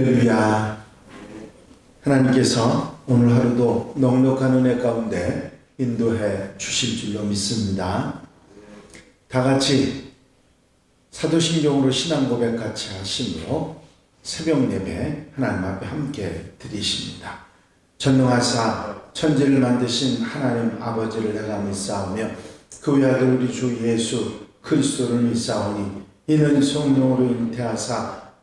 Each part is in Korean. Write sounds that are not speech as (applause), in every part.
할렐루야. 하나님께서 오늘 하루도 넉넉한 은혜 가운데 인도해 주실 줄로 믿습니다. 다 같이 사도신경으로 신앙 고백 같이 하심으로 새벽 예배 하나님 앞에 함께 드리십니다. 전능하사 천지를 만드신 하나님 아버지를 내가 믿사오며 그 외아들 우리 주 예수 그리스도를 믿사오니 이는 성령으로 잉태하사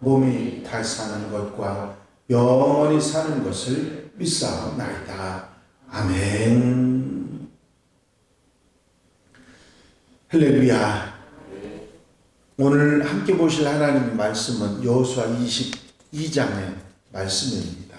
몸이 달사는 것과 영원히 사는 것을 믿사옵나이다. 아멘. 할렐루야. 오늘 함께 보실 하나님 말씀은 여호수아 22장의 말씀입니다.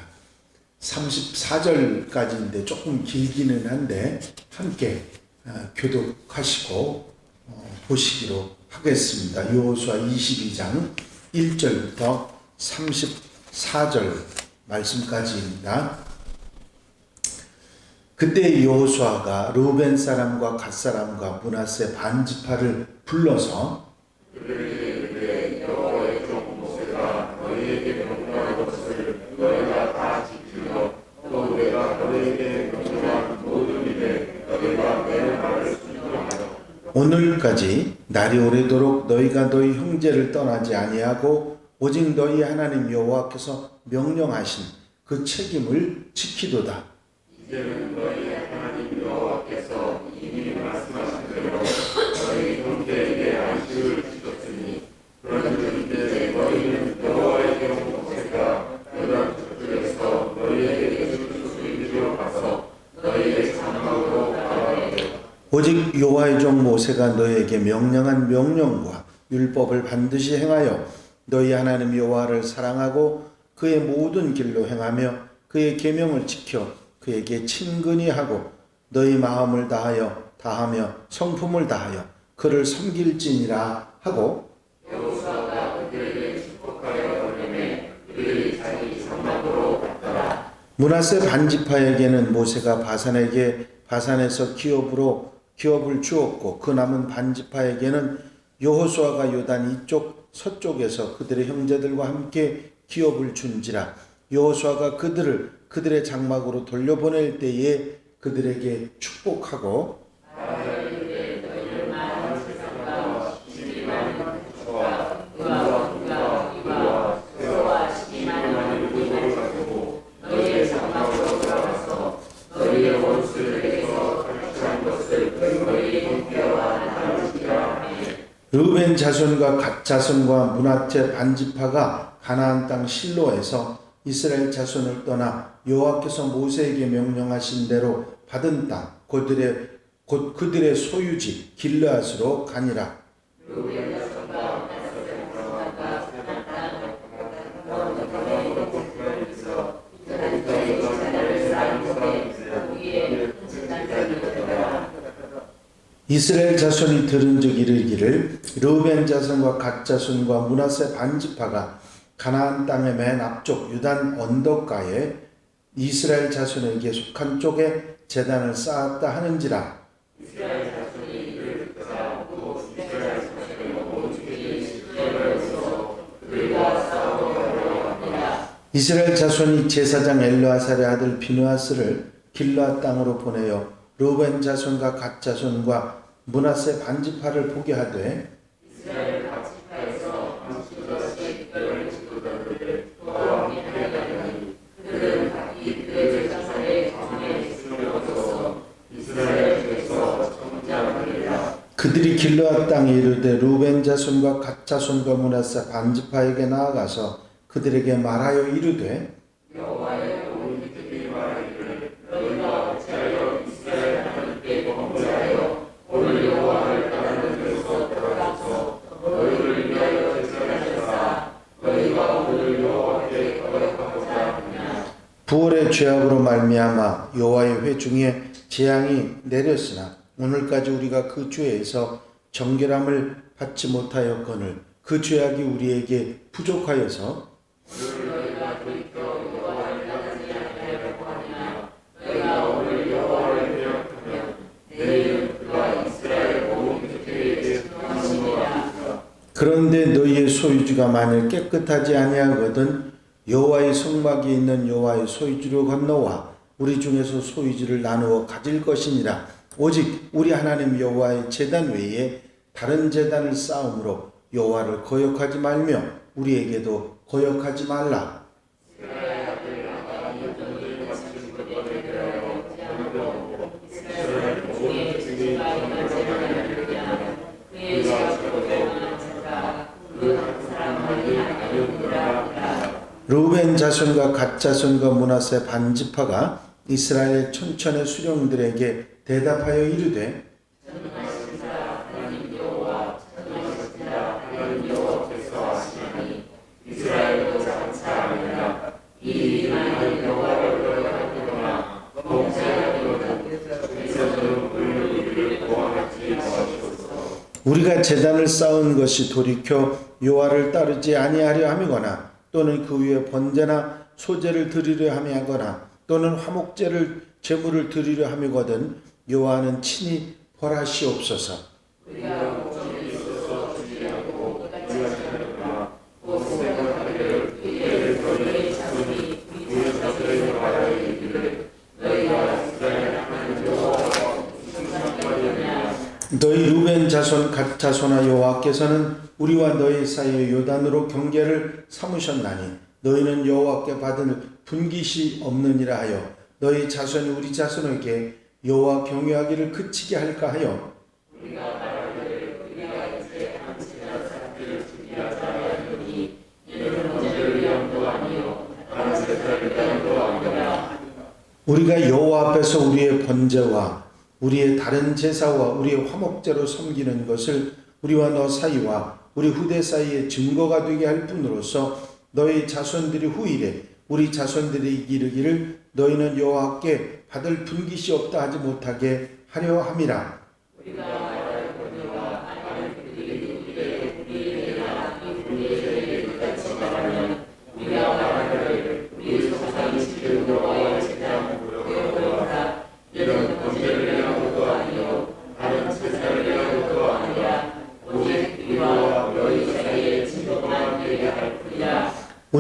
34절까지인데 조금 길기는 한데 함께 어, 교독하시고 어, 보시기로 하겠습니다. 여호수아 22장 1절부터 34절 말씀까지입니다. 그때 여호수아가 루벤 사람과 갓 사람과 문하세 반 지파를 불러서 오늘까지 날이 오래도록 너희가 너희 형제를 떠나지 아니하고 오직 너희 하나님 여호와께서 명령하신 그 책임을 지키도다. 이제는 너희 하나님 여호와께서 이미 말씀하신 대로 너희 형제에게 안식을 주셨으니 그런즉 이제 너희는 여호와의 종 모세가 요단 저쪽에서 너희에게 줄 수리로 가서 너희의 장막으로 가라하되 오직 여호와의 종 모세가 너희에게 명령한 명령과 율법을 반드시 행하여 너희 하나님 여호와를 사랑하고 그의 모든 길로 행하며 그의 계명을 지켜 그에게 친근히 하고 너희 마음을 다하여 다하며 성품을 다하여 그를 섬길지니라 하고 문하세 반지파에게는 모세가 바산에게 바산에서 기업으로 기업을 주었고 그 남은 반지파에게는 여호수아가 요단 이쪽 서쪽에서 그들의 형제들과 함께 기업을 준지라. 여호수아가 그들을 그들의 장막으로 돌려보낼 때에 그들에게 축복하고 르벤 자손과 갓 자손과 문하체 반지파가 가나안 땅 실로에서 이스라엘 자손을 떠나 여호와께서 모세에게 명령하신 대로 받은 땅 그들의 곧 그들의 소유지 길르앗으로 가니라 이스라엘 자손이 들은 적 이르기를 르벤 자손과 갓 자손과 문하세 반지파가 가나안 땅의 맨 앞쪽 유단 언덕가에 이스라엘 자손에게 속한 쪽에 제단을 쌓았다 하는지라. 이스라엘 자손이 제사장 엘르아살의 아들 비누아스를 길르앗 땅으로 보내어 르벤 자손과 갓 자손과 문하세 반지파를 보게 하되 그들이 길르앗 땅에 이르되 루벤 자손과 갓 자손과 문하세 반지파에게 나아가서 그들에게 말하여 이르되 죄악으로 말미암아 여호와의 회 중에 재앙이 내렸으나 오늘까지 우리가 그 죄에서 정결함을 받지 못하였거늘 그 죄악이 우리에게 부족하여서 그런데 너희의 소유주가 만일 깨끗하지 아니하거든 여호와의 성막이 있는 여호와의 소유주로 건너와 우리 중에서 소유주를 나누어 가질 것이니라. 오직 우리 하나님 여호와의 제단 외에 다른 제단을 쌓음으로 여호와를 거역하지 말며 우리에게도 거역하지 말라 루벤 자손과 갓 자손과 문하세 반지파가 이스라엘 촌천의 수령들에게 대답하여 이르되 우리가 재단을 쌓은 것이 돌이켜 요하를 따르지 아니하려 함이거나 또는 그 위에 번제나 소제를 드리려 함이하거나 또는 화목제를 제물을 드리려 함이거든 요하는 친히 벌하시옵소서. 너희 루벤 자손 갓 자손아 여호와께서는 우리와 너희 사이에 요단으로 경계를 삼으셨나니 너희는 여호와께 받은 분깃이 없느니라 하여 너희 자손이 우리 자손에게 여호와 경외하기를 그치게 할까 하여 우리가 여호와 앞에서 우리의 번제와 우리의 다른 제사와 우리의 화목제로 섬기는 것을 우리와 너 사이와 우리 후대 사이에 증거가 되게 할 뿐으로서 너희 자손들이 후일에 우리 자손들이 이르기를 너희는 여호와께 받을 분깃이 없다 하지 못하게 하려 함이라.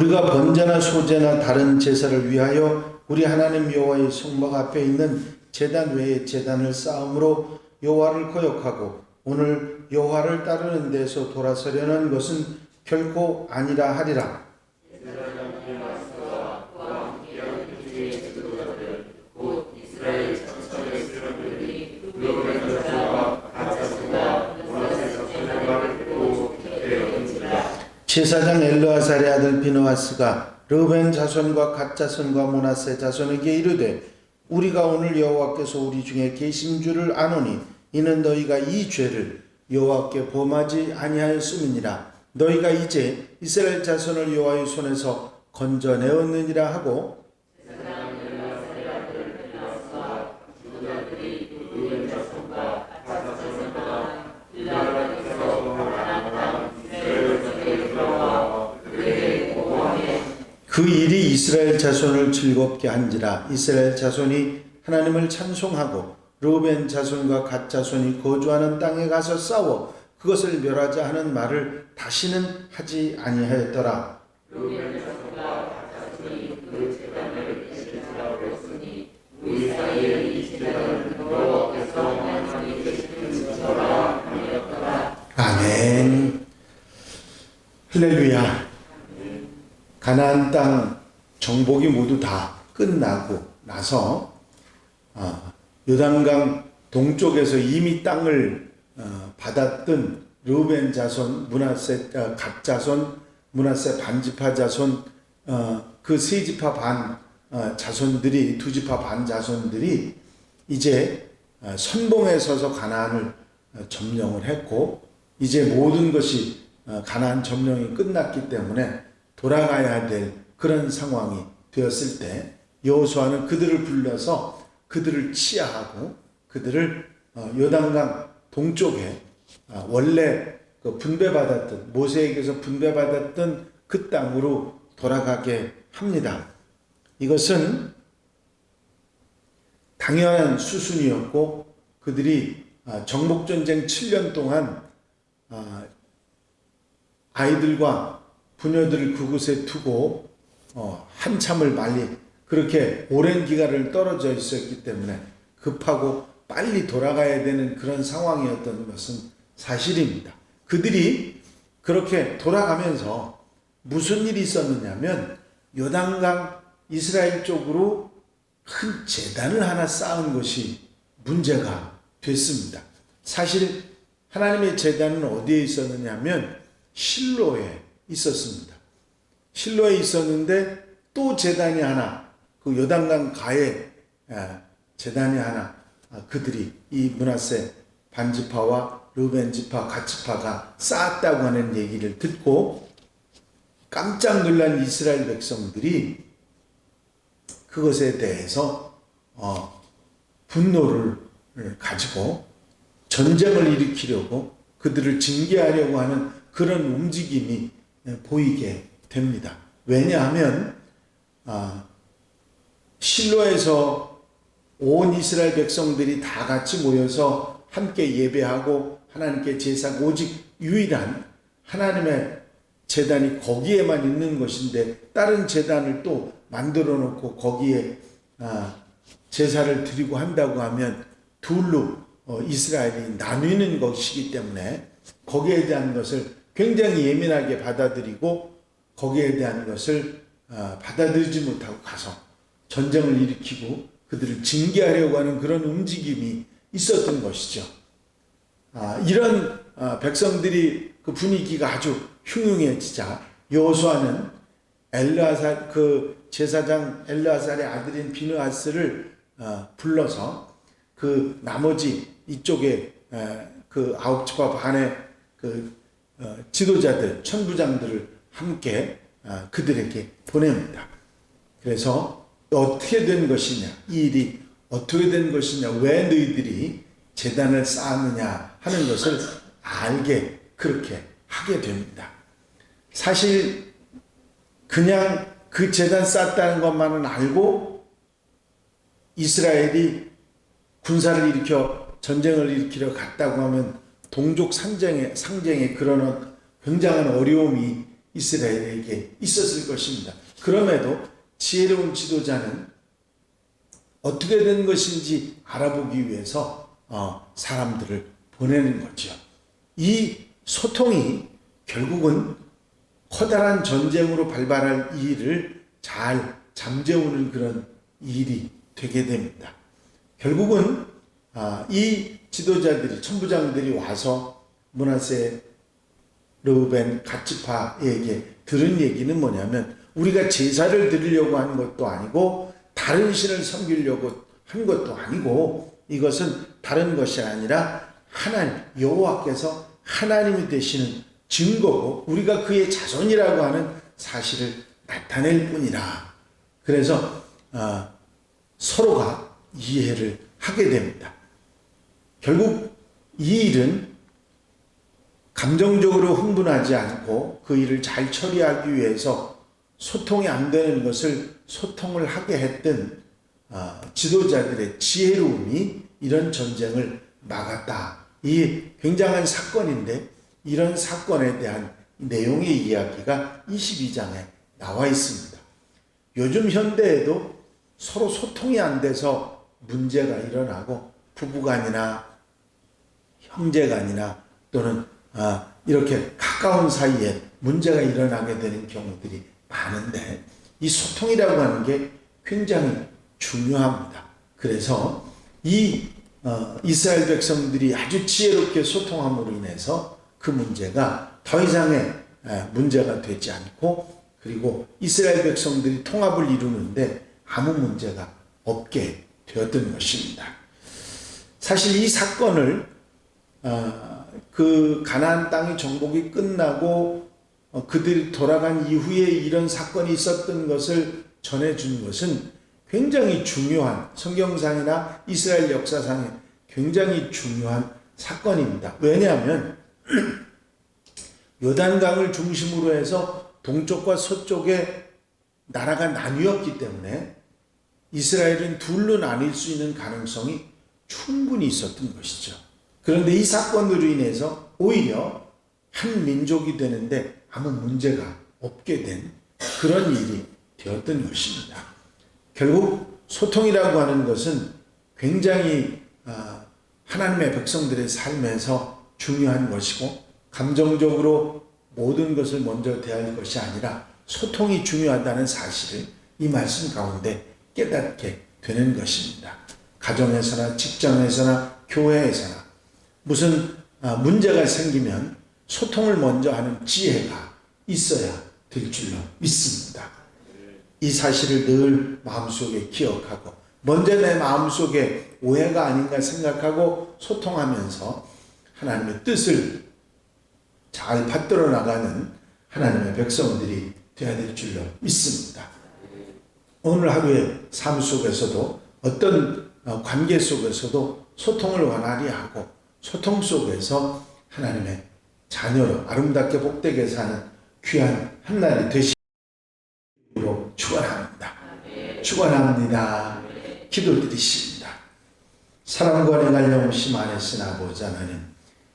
우리가 번제나 소제나 다른 제사를 위하여 우리 하나님 여호와의 성막 앞에 있는 제단 외에 제단을 쌓음으로 여호와를 거역하고 오늘 여호와를 따르는 데서 돌아서려는 것은 결코 아니라 하리라. 제사장 엘르아살의 아들 비누아스가 르벤 자손과 갓 자손과 모나세 자손에게 이르되 우리가 오늘 여호와께서 우리 중에 계신 줄을 아노니 이는 너희가 이 죄를 여호와께 범하지 아니하였음이니라. 너희가 이제 이스라엘 자손을 여호와의 손에서 건져내었느니라 하고 그 일이 이스라엘 자손을 즐겁게 한지라 이스라엘 자손이 하나님을 찬송하고 르벤 자손과 갓 자손이 거주하는 땅에 가서 싸워 그것을 멸하자 하는 말을 다시는 하지 아니하였더라. 아멘. 할렐루야. 가나안 땅 정복이 모두 다 끝나고 나서 어, 요단강 동쪽에서 이미 땅을 어, 받았던 르벤 자손, 문하세 어, 갓 자손, 문하세 반지파 자손, 어, 그세 지파 반 어, 자손들이 두 지파 반 자손들이 이제 어, 선봉에 서서 가나안을 어, 점령을 했고 이제 모든 것이 어, 가나안 점령이 끝났기 때문에 돌아가야 될 그런 상황이 되었을 때 여호수아는 그들을 불러서 그들을 치하하고 그들을 어, 요단강 동쪽에 아, 원래 그 분배받았던 모세에게서 분배받았던 그 땅으로 돌아가게 합니다. 이것은 당연한 수순이었고 그들이 아, 정복전쟁 7년 동안 아, 아이들과 부녀들을 그곳에 두고 어, 한참을 말리 그렇게 오랜 기간을 떨어져 있었기 때문에 급하고 빨리 돌아가야 되는 그런 상황이었던 것은 사실입니다. 그들이 그렇게 돌아가면서 무슨 일이 있었느냐면 요단강 이스라엘 쪽으로 큰 재단을 하나 쌓은 것이 문제가 됐습니다. 사실 하나님의 재단은 어디에 있었느냐면 실로에 있었습니다. 실로에 있었는데 또 재단이 하나 그 요단강 가에 아, 재단이 하나 아, 그들이 이 문하세 반지파와 르벤 지파 가치파가 쌓았다고 하는 얘기를 듣고 깜짝 놀란 이스라엘 백성들이 그것에 대해서 어, 분노를 가지고 전쟁을 일으키려고 그들을 징계하려고 하는 그런 움직임이 보이게 됩니다. 왜냐하면 아, 실로에서 온 이스라엘 백성들이 다 같이 모여서 함께 예배하고 하나님께 제사가 오직 유일한 하나님의 재단이 거기에만 있는 것인데 다른 재단을 또 만들어 놓고 거기에 아, 제사를 드리고 한다고 하면 둘로 어, 이스라엘이 나뉘는 것이기 때문에 거기에 대한 것을 굉장히 예민하게 받아들이고 거기에 대한 것을 아, 받아들이지 못하고 가서 전쟁을 일으키고 그들을 징계하려고 하는 그런 움직임이 있었던 것이죠. 아, 이런 아, 백성들이 그 분위기가 아주 흉흉해지자 여호수아는 엘르아살 그 제사장 엘르아살의 아들인 비느하스를 어, 불러서 그 나머지 이쪽에 에, 그 아홉 지파 반의 그 어, 지도자들 천부장들을 함께 어, 그들에게 보냅니다. 그래서 어떻게 된 것이냐 이 일이 어떻게 된 것이냐 왜 너희들이 재단을 쌓았느냐 하는 것을 알게 그렇게 하게 됩니다. 사실 그냥 그 재단 쌓았다는 것만은 알고 이스라엘이 군사를 일으켜 전쟁을 일으키려 갔다고 하면 동족 상쟁에 상쟁에 그런 굉장한 어려움이 이스라엘에게 있었을 것입니다. 그럼에도 지혜로운 지도자는 어떻게 된 것인지 알아보기 위해서 어, 사람들을 보내는 거죠. 이 소통이 결국은 커다란 전쟁으로 발발할 이 일을 잘 잠재우는 그런 일이 되게 됩니다. 결국은 아, 이 지도자들이 천부장들이 와서 문하세 르벤 가치파에게 들은 얘기는 뭐냐면 우리가 제사를 드리려고 하는 것도 아니고 다른 신을 섬기려고 한 것도 아니고 이것은 다른 것이 아니라 하나님 여호와께서 하나님이 되시는 증거고 우리가 그의 자손이라고 하는 사실을 나타낼 뿐이라. 그래서 어, 서로가 이해를 하게 됩니다. 결국 이 일은 감정적으로 흥분하지 않고 그 일을 잘 처리하기 위해서 소통이 안 되는 것을 소통을 하게 했던 어, 지도자들의 지혜로움이 이런 전쟁을 막았다. 이 굉장한 사건인데 이런 사건에 대한 내용의 이야기가 22장에 나와 있습니다. 요즘 현대에도 서로 소통이 안 돼서 문제가 일어나고 부부간이나 형제간이나 또는 아, 이렇게 가까운 사이에 문제가 일어나게 되는 경우들이 많은데 이 소통이라고 하는 게 굉장히 중요합니다. 그래서 이 어, 이스라엘 백성들이 아주 지혜롭게 소통함으로 인해서 그 문제가 더 이상의 에, 문제가 되지 않고 그리고 이스라엘 백성들이 통합을 이루는데 아무 문제가 없게 되었던 것입니다. 사실 이 사건을 어, 그 가나안 땅이 정복이 끝나고 어, 그들이 돌아간 이후에 이런 사건이 있었던 것을 전해준 것은 굉장히 중요한 성경상이나 이스라엘 역사상에 굉장히 중요한 사건입니다. 왜냐하면 (clears throat) 요단강을 중심으로 해서 동쪽과 서쪽에 나라가 나뉘었기 때문에 이스라엘은 둘로 나뉠 수 있는 가능성이 충분히 있었던 것이죠. 그런데 이 사건으로 인해서 오히려 한 민족이 되는데 아무 문제가 없게 된 그런 일이 되었던 것입니다. 결국 소통이라고 하는 것은 굉장히 아, 하나님의 백성들의 삶에서 중요한 것이고 감정적으로 모든 것을 먼저 대할 것이 아니라 소통이 중요하다는 사실을 이 말씀 가운데 깨닫게 되는 것입니다. 가정에서나 직장에서나 교회에서나 무슨 아, 문제가 생기면 소통을 먼저 하는 지혜가 있어야 될 줄로 믿습니다. 이 사실을 늘 마음속에 기억하고 먼저 내 마음속에 오해가 아닌가 생각하고 소통하면서 하나님의 뜻을 잘 받들어 나가는 하나님의 백성들이 되어야 될 줄로 믿습니다. 오늘 하루의 삶 속에서도 어떤 어, 관계 속에서도 소통을 원활히 하고 소통 속에서 하나님의 자녀로 아름답게 복되게 사는 귀한 한 날이 되시기로 축원합니다. 축원합니다. 기도드리십니다. 사랑과 내가 영심 안했으나 아버지 하나님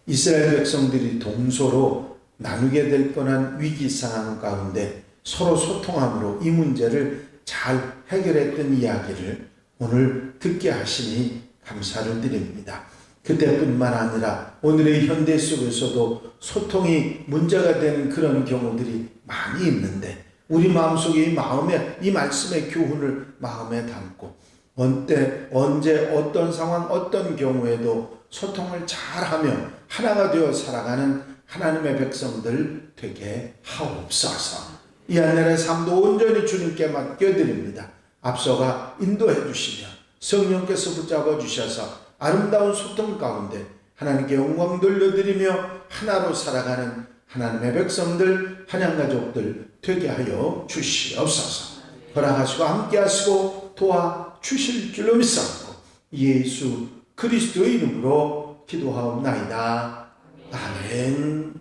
이스라엘 백성들이 동서로 나누게 될 뻔한 위기 상황 가운데 서로 소통함으로 이 문제를 잘 해결했던 이야기를 오늘 듣게 하시니 감사를 드립니다. 그때뿐만 아니라 오늘의 현대 속에서도 소통이 문제가 되는 그런 경우들이 많이 있는데 우리 마음속에 이 마음에 이 말씀의 교훈을 마음에 담고 언때 언제 어떤 상황 어떤 경우에도 소통을 잘하며 하나가 되어 살아가는 하나님의 백성들 되게 하옵소서. 이 하늘의 삶도 온전히 주님께 맡겨드립니다. 앞서가 인도해 주시며 성령께서 붙잡아 주셔서 아름다운 소통 가운데 하나님께 영광 돌려드리며 하나로 살아가는 하나님의 백성들, 한양가족들 되게 하여 주시옵소서. 허락하시고 함께하시고 도와 주실 줄로 믿사옵고 예수 그리스도의 이름으로 기도하옵나이다. 아멘.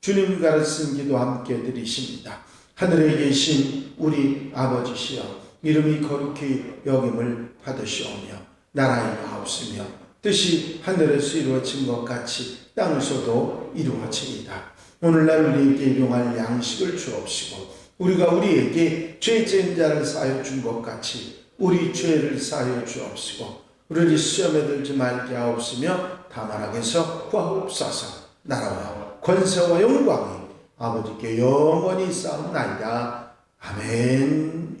주님 가르친 기도 함께 드리십니다. 하늘에 계신 우리 아버지시여 이름이 거룩히 여김을 받으시오며 나라의 마옵으며 뜻이 하늘에서 이루어진 것 같이 땅에서도 이루어지이다. 오늘날 우리에게 일용할 양식을 주옵시고 우리가 우리에게 죄진 자를 쌓여 준 것 같이 우리 죄를 쌓여 주옵시고 우리를 시험에 들지 말게 하옵시며 다만 악에서 구하옵소서 나라와 권세와 영광이 아버지께 영원히 쌓옵나이다. 아멘.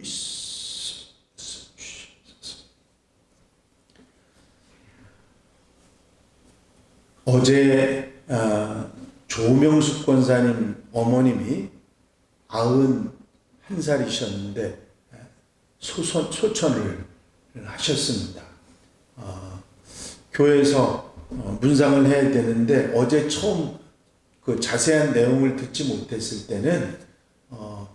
어제 어, 조명숙 권사님 어머님이 아흔 한 살이셨는데 소선, 소천을 하셨습니다. 어, 교회에서 어, 문상을 해야 되는데 어제 처음 그 자세한 내용을 듣지 못했을 때는 어,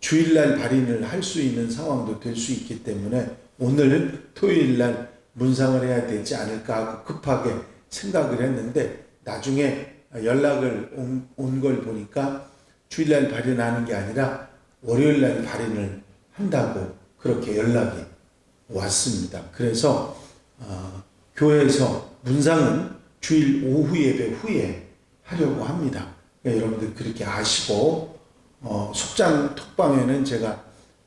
주일날 발인을 할 수 있는 상황도 될 수 있기 때문에 오늘 토요일날 문상을 해야 되지 않을까 하고 급하게 생각을 했는데 나중에 연락을 온 걸 보니까 주일날 발인하는 게 아니라 월요일날 발인을 한다고 그렇게 연락이 왔습니다. 그래서 어, 교회에서 문상은 주일 오후 예배 후에 하려고 합니다. 그러니까 여러분들 그렇게 아시고 어, 속장 톡방에는 제가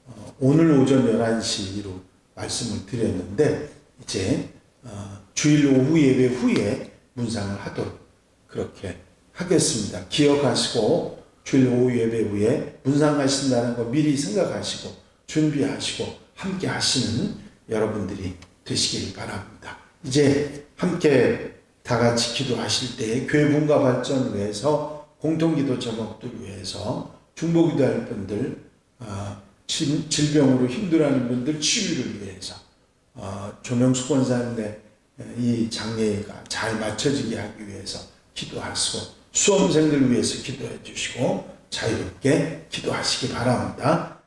어, 오늘 오전 11시로 말씀을 드렸는데 이제 어, 주일 오후 예배 후에 문상을 하도록 그렇게 하겠습니다. 기억하시고 주일 오후 예배 후에 문상 하신다는 거 미리 생각하시고 준비하시고 함께 하시는 여러분들이 되시길 바랍니다. 이제 함께 다 같이 기도하실 때 교회 분과 발전을 위해서 공통기도 제목들 위해서 중보기도할 분들 어, 질- 질병으로 힘들어하는 분들 치유를 위해서 어, 조명수 권사님의 이 장례가 잘 맞춰지게 하기 위해서 기도하시고 수험생들 위해서 기도해 주시고 자유롭게 기도하시기 바랍니다.